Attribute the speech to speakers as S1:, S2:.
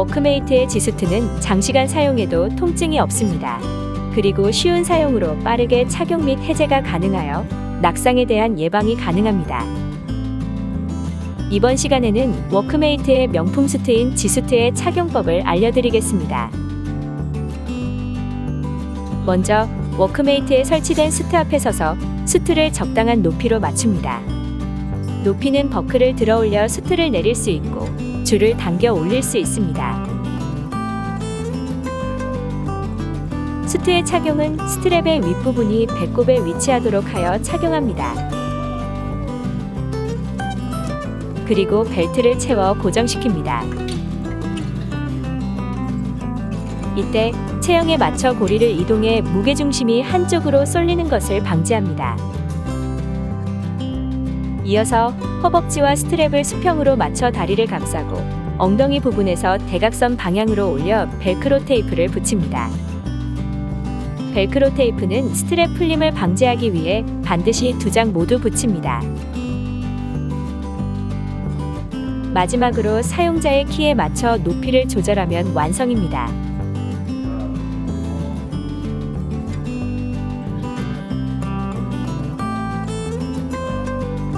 S1: 워크메이트의 지수트는 장시간 사용해도 통증이 없습니다. 그리고 쉬운 사용으로 빠르게 착용 및 해제가 가능하여 낙상에 대한 예방이 가능합니다. 이번 시간에는 워크메이트의 명품 수트인 지수트의 착용법을 알려드리겠습니다. 먼저 워크메이트에 설치된 수트 앞에 서서 수트를 적당한 높이로 맞춥니다. 높이는 버클을 들어 올려 수트를 내릴 수 있고 줄을 당겨 올릴 수 있습니다. 수트의 착용은 스트랩의 윗부분이 배꼽에 위치하도록 하여 착용합니다. 그리고 벨트를 채워 고정시킵니다. 이때 체형에 맞춰 고리를 이동해 무게중심이 한쪽으로 쏠리는 것을 방지합니다. 이어서 허벅지와 스트랩을 수평으로 맞춰 다리를 감싸고 엉덩이 부분에서 대각선 방향으로 올려 벨크로 테이프를 붙입니다. 벨크로 테이프는 스트랩 풀림을 방지하기 위해 반드시 두 장 모두 붙입니다. 마지막으로 사용자의 키에 맞춰 높이를 조절하면 완성입니다.